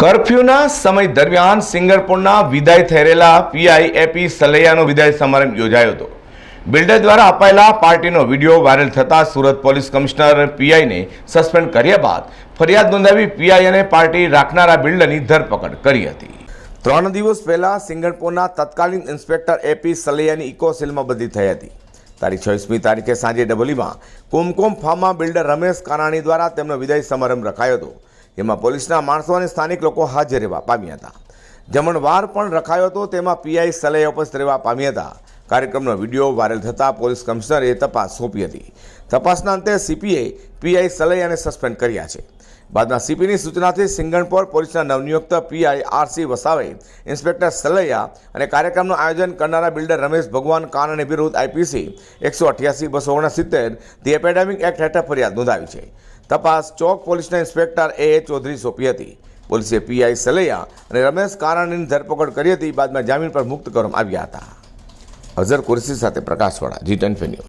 કર્ફ્યુના સમય દરમિયાન સિંગરપુરના વિદાય થયેલા પીઆઈ એપી સલૈયાનો વિદાય સમારંભ યોજાયો હતો. બિલ્ડર દ્વારા અપાયેલા પાર્ટીનો વીડિયો વાયરલ થતાં સુરત પોલીસ કમિશનર પીઆઈને સસ્પેન્ડ કર્યા બાદ ફરિયાદ નોંધાવી પીઆઈ અને પાર્ટી રાખનારા બિલ્ડરની ધરપકડ કરી હતી. ત્રણ દિવસ પહેલા સિંગરપુરના તત્કાલીન ઇન્સ્પેક્ટર એપી સલૈયાની ઇકો સેલમાં બદલી થઈ હતી. તારીખ છવ્વીસમી તારીખે સાંજે ડબલીમાં કુમકુમ ફાર્મમાં બિલ્ડર રમેશ કાનાણી દ્વારા તેમનો વિદાય સમારંભ રખાયો હતો. જેમાં પોલીસના માણસો અને સ્થાનિક લોકો હાજર રહેવા પામ્યા હતા. જમણવાર પણ રખાયો હતો, તેમાં પીઆઈ સલૈયા ઉપસ્થિત રહેવા પામ્યા હતા. કાર્યક્રમનો વીડિયો વાયરલ થતાં પોલીસ કમિશનરે તપાસ સોંપી હતી. તપાસના અંતે સીપીએ પીઆઈ સલૈયાને સસ્પેન્ડ કર્યા છે. બાદમાં સીપીની સૂચનાથી સિંગણપોર પોલીસના નવનિયુક્ત PI RC Vasave, inspector Salaiya અને કાર્યક્રમનું આયોજન કરનારા બિલ્ડર રમેશ ભગવાન કાનને વિરુદ્ધ આઈપીસી એકસો અઠ્યાસી બસો ઓગણસિત્તેર, ધી એપેડેમિક એક્ટ હેઠળ ફરિયાદ નોંધાવી છે. તપાસ ચોક પોલીસના ઇન્સ્પેક્ટર એ ચૌધરી સોંપી હતી. પોલીસે પીઆઈ સલૈયા અને રમેશ કારાણીની ધરપકડ કરી હતી, બાદમાં જામીન પર મુક્ત કરવામાં આવ્યા હતા. અઝર કુરશી સાથે પ્રકાશવાળા જી ન્યૂઝ.